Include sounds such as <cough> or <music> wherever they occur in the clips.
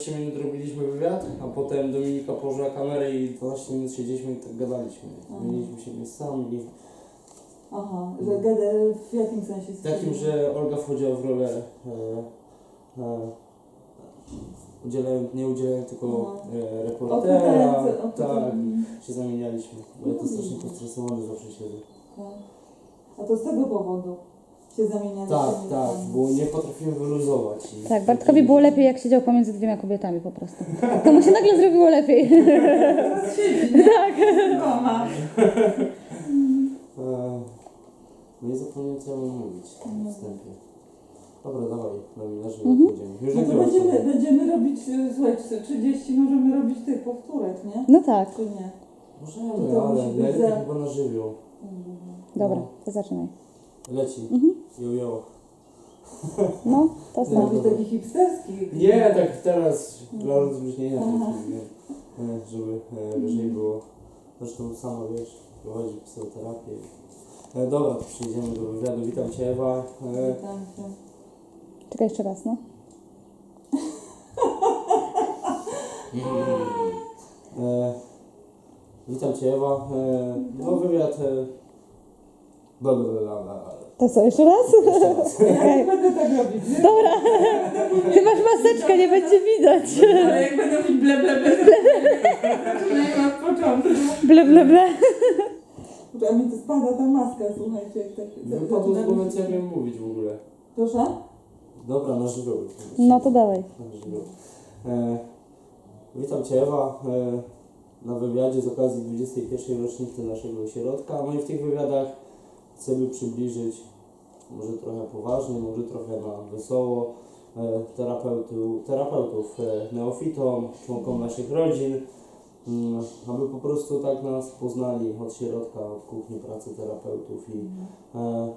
15 minut robiliśmy wywiad, a potem Dominika położyła kamerę i 12 minut siedzieliśmy i tak gadaliśmy. Mieliśmy się miejscami. Aha, że gada w jakim sensie? Takim, że Olga wchodziła w rolę e, e, udzielając, nie udzielając tylko No. e, reportera. pytające, o Tak, się zamienialiśmy. Bo ja to strasznie postresowany zawsze siedzę. Tak. A to z tego powodu się zamienialiście Tak, tak, bo nie potrafiłem wyluzować. I Tak, Bartkowi było lepiej, jak siedział pomiędzy dwiema kobietami po prostu. To mu się nagle zrobiło lepiej. Teraz siedzi, nie? <laughs> Tak. Dwoma. E, no i zapomniałem co ja mam mówić Mhm. na wstępie. Dobra, dawaj, na minarze Mhm. pójdziemy. Już No to nagrywasz będziemy, sobie. będziemy robić, e, słuchaj, 30 możemy robić tych powtórek, nie? No tak, Czy nie? Możemy, To ale musi być najlepiej za- chyba na żywioł. dobra, to zaczynaj. Leci. Mhm. Jo, jo. No, to dobra. taki hipsterski. Nie, tak teraz dla tak, nie, e, żeby e, lżej było. Zresztą sama wiesz, prowadzi psychoterapię. E, dobra, to przejdziemy do wywiadu. Witam Cię Ewa. E, Witam cię. Czekaj jeszcze raz, no. e, witam Cię Ewa. E, no wywiad... E, bla, bla, bla, bla, bla. To co, jeszcze raz? Jeszcze raz. <laughs> Ja nie będę tak robić, nie? Dobra, <laughs> ty masz maseczkę, nie będzie widać. Ale jak będę mówić ble, ble, ble, zaczynajmy od początku. Ble, ble, ble. A mi to spada ta maska, słuchajcie. Jak tak, Wypadło z zaczynamy- głowy, co ja mówić w ogóle. Proszę? Dobra, na żywioł. No to dawaj. Na żywioł. E, witam Cię Ewa e, na wywiadzie z okazji 21. rocznicy naszego ośrodka. No i w tych wywiadach chcemy przybliżyć może trochę poważnie, może trochę na wesoło e, terapeutu, terapeutów e, neofitom, członkom naszych rodzin, mm, aby po prostu tak nas poznali od środka, od kuchni pracy terapeutów i e,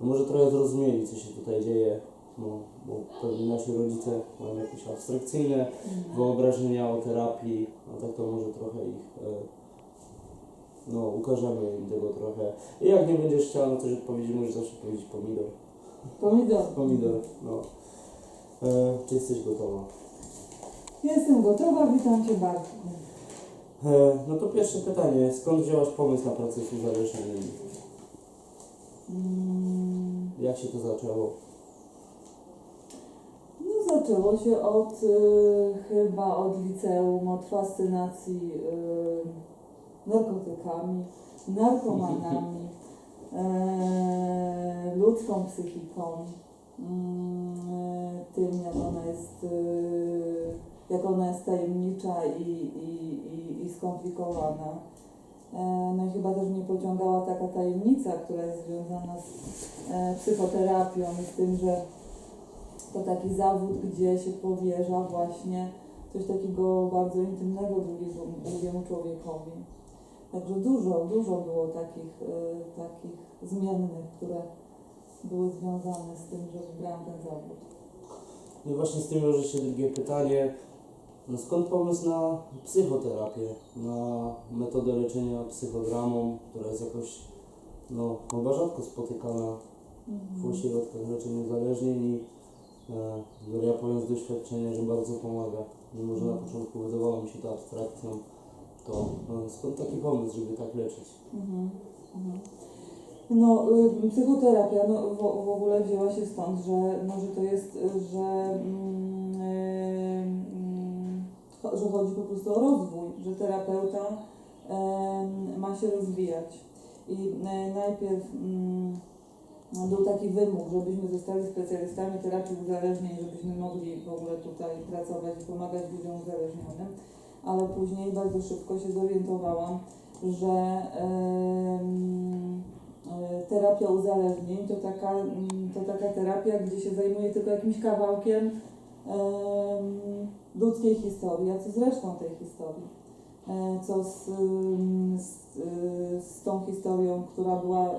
no może trochę zrozumieli, co się tutaj dzieje, no, bo pewnie nasi rodzice mają jakieś abstrakcyjne wyobrażenia o terapii, a tak to może trochę ich, e, no, ukażemy im tego trochę. I jak nie będziesz chciała na coś odpowiedzieć, możesz zawsze powiedzieć pomidor. Pomidor. Pomidor, no. E, czy jesteś gotowa? Jestem gotowa, witam Cię bardzo. E, no to pierwsze pytanie, skąd wzięłaś pomysł na pracę z uzależnionymi? Mm, Jak się to zaczęło? No zaczęło się od y, chyba od liceum, od fascynacji y, narkotykami, narkomanami, <laughs> e, ludzką psychiką, mm, e, tym jak ona jest, y, jak ona jest tajemnicza i, i, i, i skomplikowana. E, No i chyba też mnie pociągała taka tajemnica, która jest związana z e, psychoterapią i z tym, że to taki zawód, gdzie się powierza właśnie coś takiego bardzo intymnego drugiemu człowiekowi. Także dużo, dużo było takich, y, takich zmiennych, które były związane z tym, że wybrałam ten zawód. No i właśnie z tym wiąże się drugie pytanie. No skąd pomysł na psychoterapię, na metodę leczenia psychodramą, która jest jakoś no, chyba rzadko spotykana w ośrodkach leczenia uzależnień i e, ja powiem z doświadczenia, że bardzo pomaga. Mimo, że na początku wydawało mi się to abstrakcją, to no, skąd taki pomysł, żeby tak leczyć? Mhm. Mhm. No, y, psychoterapia no, w, w ogóle wzięła się stąd, że, no, że to jest, y, że, mm, y, cho- że chodzi po prostu o rozwój, że terapeuta ma się rozwijać. I y, najpierw mm, no, był taki wymóg, żebyśmy zostali specjalistami terapii uzależnień, żebyśmy mogli w ogóle tutaj pracować i pomagać ludziom uzależnionym, ale później bardzo szybko się zorientowałam, że e, terapia uzależnień to taka, mm, to taka terapia, gdzie się zajmuje tylko jakimś kawałkiem em, ludzkiej historii, a co z resztą tej historii? E, Co z, ym, z, y, z tą historią, która była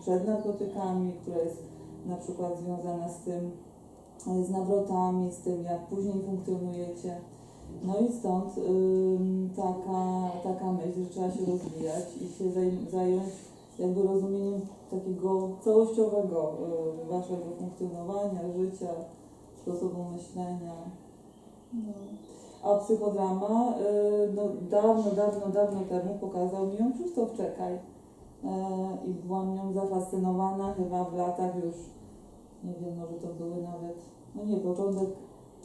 przed narkotykami, która jest na przykład związana z tym, z nawrotami, z tym, jak później funkcjonujecie. No i stąd taka, taka myśl, że trzeba się rozwijać i się zaj- zająć jakby rozumieniem takiego całościowego y, waszego funkcjonowania, życia, sposobu myślenia. A psychodrama y, no, dawno, dawno, dawno temu pokazał mi ją Krzysztof Czekaj. Y, I byłam nią zafascynowana chyba w latach już, nie wiem, może to były nawet, no nie, początek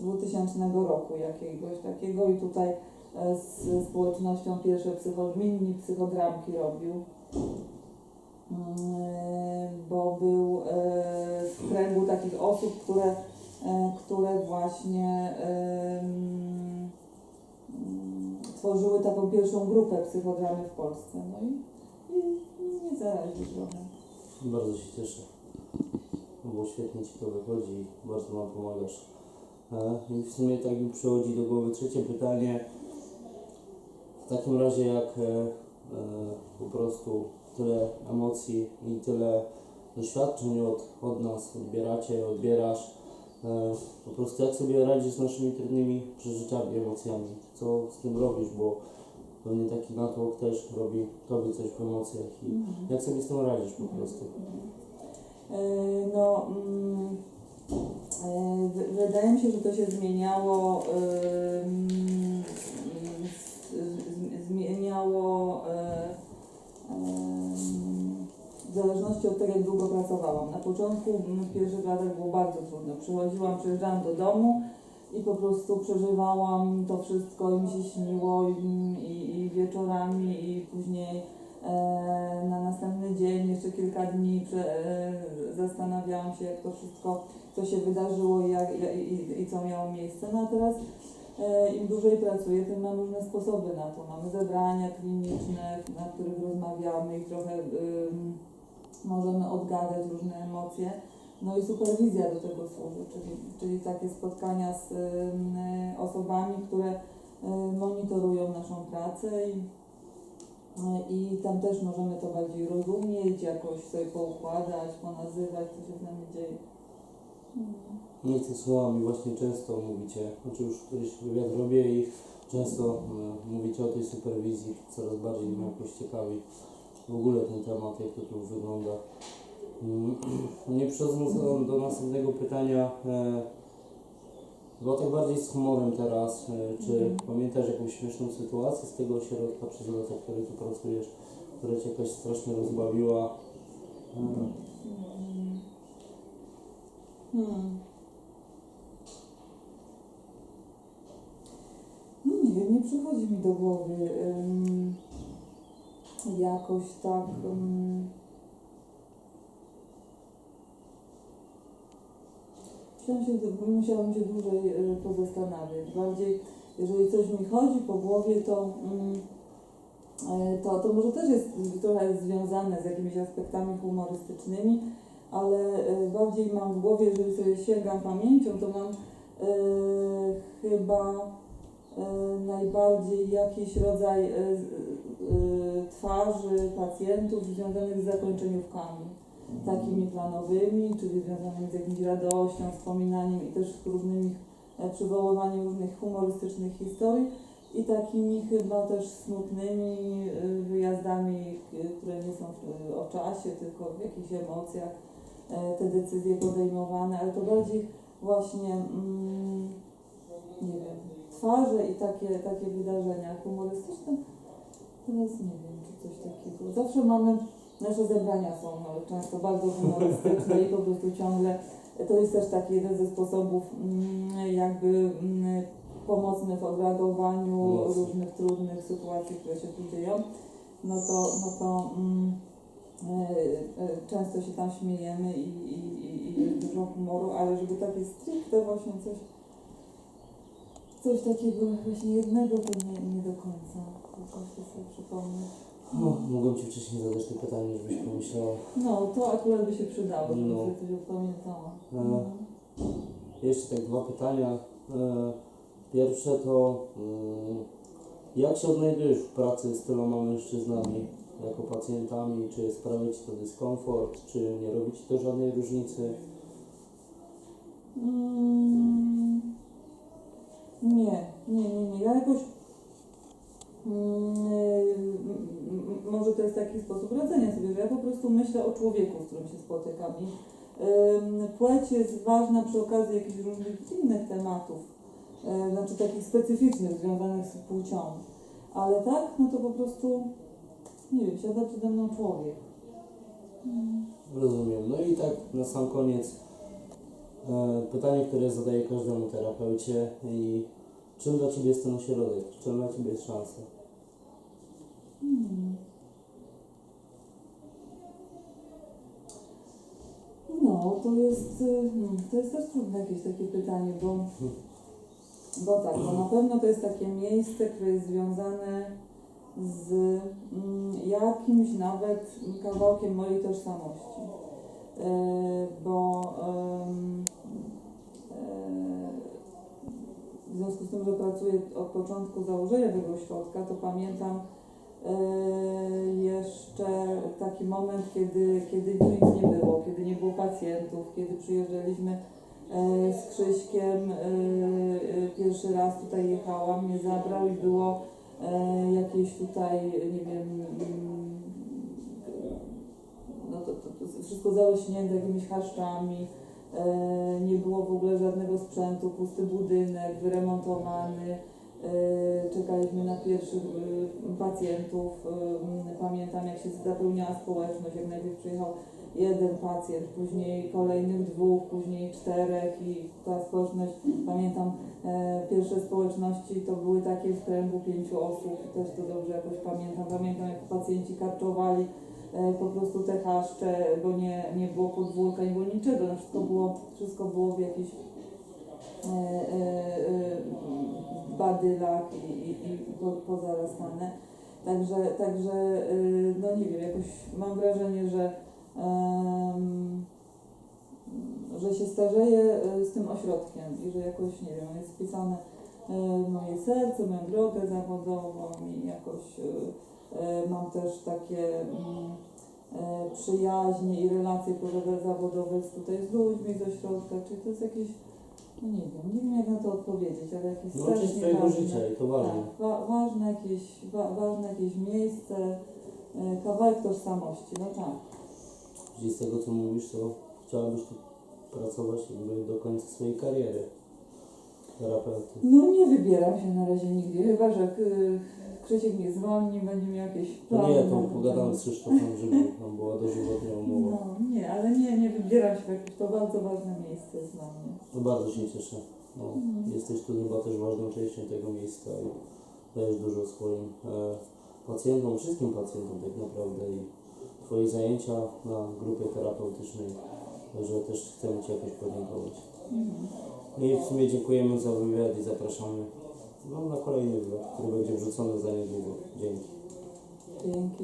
2000 roku jakiegoś takiego i tutaj e, z społecznością pierwsze psycho, mini psychodramki robił. Mm, Bo był e, w kręgu takich osób, które, e, które właśnie mm, tworzyły taką pierwszą grupę psychodramy w Polsce. No i, i nie zaraził trochę. Bardzo się cieszę. Bo świetnie Ci to wychodzi i bardzo nam pomagasz. I w sumie tak mi przychodzi do głowy trzecie pytanie. W takim razie jak e, e, po prostu tyle emocji i tyle doświadczeń od, od nas odbieracie, odbierasz, e, po prostu jak sobie radzisz z naszymi trudnymi przeżyciami, emocjami? Co z tym robisz? Bo pewnie taki natłok też robi Tobie coś w emocjach i jak sobie z tym radzisz po prostu? E, No, mm, wydaje mi się, że to się zmieniało, zmieniało e, w zależności od tego, jak długo pracowałam. Na początku, mm, w pierwszych latach było bardzo trudno. Przychodziłam, przyjeżdżałam do domu i po prostu przeżywałam to wszystko i mi się śniło i, i, i wieczorami i później e, dzień, jeszcze kilka dni e, zastanawiałam się, jak to wszystko, co się wydarzyło i, jak, i, i, co miało miejsce. No a teraz e, im dłużej pracuję, tym mam różne sposoby na to. Mamy zebrania kliniczne, na których rozmawiamy i trochę ym, możemy odgadać różne emocje. No i superwizja do tego służy, czyli, czyli takie spotkania z ym, osobami, które y, monitorują naszą pracę i i tam też możemy to bardziej rozumieć, jakoś sobie poukładać, ponazywać, co się z nami dzieje. Nie chcę słowami właśnie często mówicie, znaczy już któryś wywiad robię i często e, mówicie o tej superwizji, coraz bardziej mnie jakoś ciekawi w ogóle ten temat, jak to tu wygląda. Mm, <clears throat> Nie przechodząc do, do następnego pytania, e, bo tak bardziej z humorem teraz, e, czy Mhm. pamiętasz jakąś śmieszną sytuację z tego ośrodka przez lata, w której tu pracujesz, która Cię jakoś strasznie rozbawiła? E, Hmm. No nie wiem, nie przychodzi mi do głowy ym, jakoś tak. Ym, musiałam się, musiałam się dłużej y, pozastanawiać. Bardziej, jeżeli coś mi chodzi po głowie, to, ym, e, to, to może też jest trochę związane z jakimiś aspektami humorystycznymi, ale e, bardziej mam w głowie, jeżeli sobie sięgam pamięcią, to mam e, chyba e, najbardziej jakiś rodzaj e, e, twarzy pacjentów związanych z zakończeniówkami takimi planowymi, czyli związanymi z jakimś radością, wspominaniem i też różnymi e, przywoływaniem różnych humorystycznych historii i takimi chyba też smutnymi e, wyjazdami, e, które nie są o czasie, tylko w jakichś emocjach te decyzje podejmowane, ale to bardziej właśnie mm, nie wiem, twarze i takie, takie wydarzenia humorystyczne. Teraz nie wiem, czy coś takiego. Zawsze mamy, nasze zebrania są no, często bardzo humorystyczne i po prostu ciągle, to jest też taki jeden ze sposobów mm, jakby mm, pomocnych w odreagowaniu Mocno. różnych trudnych sytuacji, które się tu dzieją. No to, no to mm, e, e, często się tam śmiejemy i, i, i- i dużo humoru, ale żeby takie stricte właśnie coś coś takiego właśnie jednego to nie, nie do końca. Tylko się sobie przypomnieć. No, mogłem Ci wcześniej zadać to pytanie, żebyś pomyślała. No, to akurat by się przydało, żebym No. sobie coś opamiętała. E. Jeszcze tak dwa pytania. E, Pierwsze to mm, jak się odnajdujesz w pracy z tyloma mężczyznami jako pacjentami? Czy sprawia Ci to dyskomfort? Czy nie robi Ci to żadnej różnicy? Mm, nie, nie, nie, nie. Ja jakoś. Mm, może to jest taki sposób radzenia sobie, że ja po prostu myślę o człowieku, z którym się spotykam. I płeć jest ważna przy okazji jakichś różnych innych tematów. e, znaczy takich specyficznych, związanych z płcią. Ale tak, no to po prostu, nie wiem, siada przede mną człowiek. Rozumiem. No i tak na sam koniec e, pytanie, które zadaję każdemu terapeucie i czym dla Ciebie jest ten ośrodek? Czym dla Ciebie jest szansa? Hmm. No, to jest, y, hmm, to jest też trudne jakieś takie pytanie, bo, bo tak, bo na pewno to jest takie miejsce, które jest związane z mm, jakimś nawet kawałkiem mojej tożsamości. E, bo e, w związku z tym, że pracuję od początku założenia tego ośrodka, to pamiętam jeszcze taki moment, kiedy, kiedy nic nie było, kiedy nie było pacjentów, kiedy przyjeżdżaliśmy e, z Krzyśkiem, e, e, pierwszy raz tutaj jechałam, mnie zabrał i było e, jakieś tutaj, nie wiem, mm, no to, to, to wszystko zarośnięte jakimiś chaszczami, e, nie było w ogóle żadnego sprzętu, pusty budynek, wyremontowany, e, czekaliśmy na pierwszych e, pacjentów, e, pamiętam jak się zapełniała społeczność, jak najpierw przyjechał jeden pacjent, później kolejnych dwóch, później czterech i ta społeczność, pamiętam e, pierwsze społeczności to były takie w kręgu pięciu osób, też to dobrze jakoś pamiętam, pamiętam jak pacjenci karczowali e, po prostu te chaszcze, bo nie, nie było podwórka, nie było niczego, no wszystko było, wszystko było w jakichś e, e, e, badylach i, i, i po, pozarastane. Także, także no nie wiem, jakoś mam wrażenie, że em, że się starzeję z tym ośrodkiem i że jakoś, nie wiem, jest wpisane moje serce, moją drogę zawodową i jakoś mam też takie mm, przyjaźnie i relacje zawodowe z tutaj z ludźmi z ośrodka, czyli to jest jakieś, no nie wiem, nie wiem jak na to odpowiedzieć, ale jakieś No, strasznie Twojego ważne, życia i to ważne. tak, wa- ważne jakieś, wa- ważne jakieś miejsce, e, kawałek tożsamości, no tak. Czyli z tego co mówisz, to chciałabyś tu pracować jakby do końca swojej kariery terapeuty. No nie wybieram się na razie nigdzie, chyba że y, Krzysiek mnie zwolni, będzie miał jakieś No plany. nie, to pogadamy z Krzysztofem, żeby tam była dożywotnia umowa. No nie, ale nie, nie wybieram się w jakieś, to bardzo ważne miejsce jest dla mnie. To bardzo się cieszę. No, Mhm. Jesteś tu chyba też ważną częścią tego miejsca i dajesz dużo swoim e, pacjentom, wszystkim pacjentom tak naprawdę i Twoje zajęcia na grupie terapeutycznej, że też chcemy Ci jakoś podziękować. Mhm. No i w sumie dziękujemy za wywiad i zapraszamy no, na kolejny wywiad, który będzie wrzucony za niedługo. Dzięki. Dzięki.